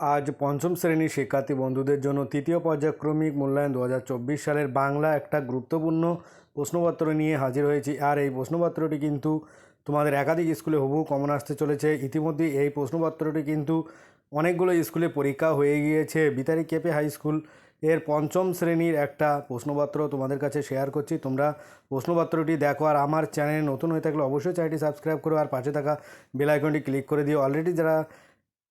আজ পঞ্চম শ্রেণির শিক্ষার্থী বন্ধুদের জন্য তৃতীয় পর্যায়ক্রমিক মূল্যায়ন দু হাজার চব্বিশ সালের বাংলা একটা গুরুত্বপূর্ণ প্রশ্নপত্র নিয়ে হাজির হয়েছি। আর এই প্রশ্নপত্রটি কিন্তু তোমাদের একাধিক স্কুলে হুবহু কমন আসতে চলেছে। ইতিমধ্যে এই প্রশ্নপত্রটি কিন্তু অনেকগুলো স্কুলে পরীক্ষা হয়ে গিয়েছে। বিতারি কেপে হাই স্কুলের পঞ্চম শ্রেণির একটা প্রশ্নপত্র তোমাদের কাছে শেয়ার করছি। তোমরা প্রশ্নপত্রটি দেখো আর আমার চ্যানেলে নতুন হয়ে থাকলে অবশ্যই চ্যানেলটি সাবস্ক্রাইব করো আর পাশে থাকা বেল আইকনটি ক্লিক করে দিও। অলরেডি যারা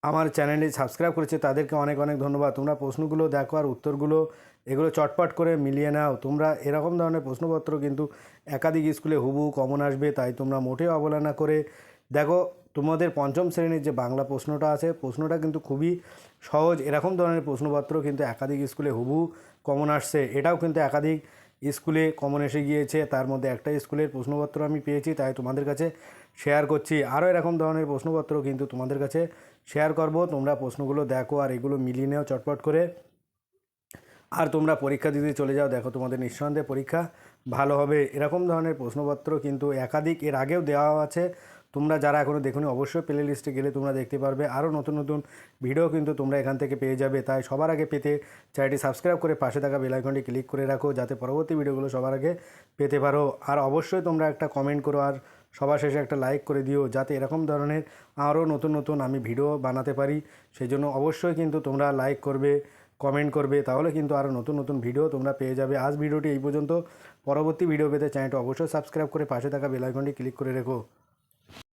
আমার চ্যানেলে সাবস্ক্রাইব করেছে, তাদেরকে অনেক অনেক ধন্যবাদ। তোমরা প্রশ্নগুলো দেখো আর উত্তরগুলো, এগুলো চটপট করে মিলিয়ে নাও। তোমরা এরকম ধরনের প্রশ্নপত্র কিন্তু একাধিক স্কুলে হুবু কমন আসবে, তাই তোমরা মোটেও অবহেলা করে। দেখো, তোমাদের পঞ্চম শ্রেণির যে বাংলা প্রশ্নটা আছে, প্রশ্নটা কিন্তু খুবই সহজ। এরকম ধরনের প্রশ্নপত্র কিন্তু একাধিক স্কুলে হুবু কমন আসছে। এটাও কিন্তু একাধিক স্কুলে কমন এসে গিয়েছে, তার মধ্যে একটা স্কুলের প্রশ্নপত্র আমি পেয়েছি, তাই তোমাদের কাছে শেয়ার করছি। আরও এরকম ধরনের প্রশ্নপত্র কিন্তু তোমাদের কাছে শেয়ার করব। তোমরা প্রশ্নগুলো দেখো আর এগুলো মিলিয়ে নেও চটপট করে। আর তোমরা পরীক্ষা দিতে চলে যাও, দেখো তোমাদের নিঃসন্দেহে পরীক্ষা ভালো হবে। এরকম ধরনের প্রশ্নপত্র কিন্তু একাধিক এর আগেও দেওয়া আছে। তোমরা যারা এখনও দেখুনি, অবশ্যই প্লে লিস্টে গেলে তোমরা দেখতে পারবে। আরও নতুন নতুন ভিডিও কিন্তু তোমরা এখান থেকে পেয়ে যাবে। তাই সবার আগে পেতে চ্যানেলটি সাবস্ক্রাইব করে পাশে থাকা বেল আইকনটি ক্লিক করে রাখো, যাতে পরবর্তী ভিডিওগুলো সবার আগে পেতে পারো। আর অবশ্যই তোমরা একটা কমেন্ট করো আর সবার শেষে একটা লাইক করে দিও, যাতে এরকম ধরনের আরও নতুন নতুন আমি ভিডিও বানাতে পারি। সেই জন্য অবশ্যই কিন্তু তোমরা লাইক করবে কমেন্ট করবে, তাহলে কিন্তু আরও নতুন নতুন ভিডিও তোমরা পেয়ে যাবে। আজ ভিডিওটি এই পর্যন্ত। পরবর্তী ভিডিও পেতে চ্যানেলটি অবশ্যই সাবস্ক্রাইব করে পাশে থাকা বেল আইকনটি ক্লিক করে রেখো।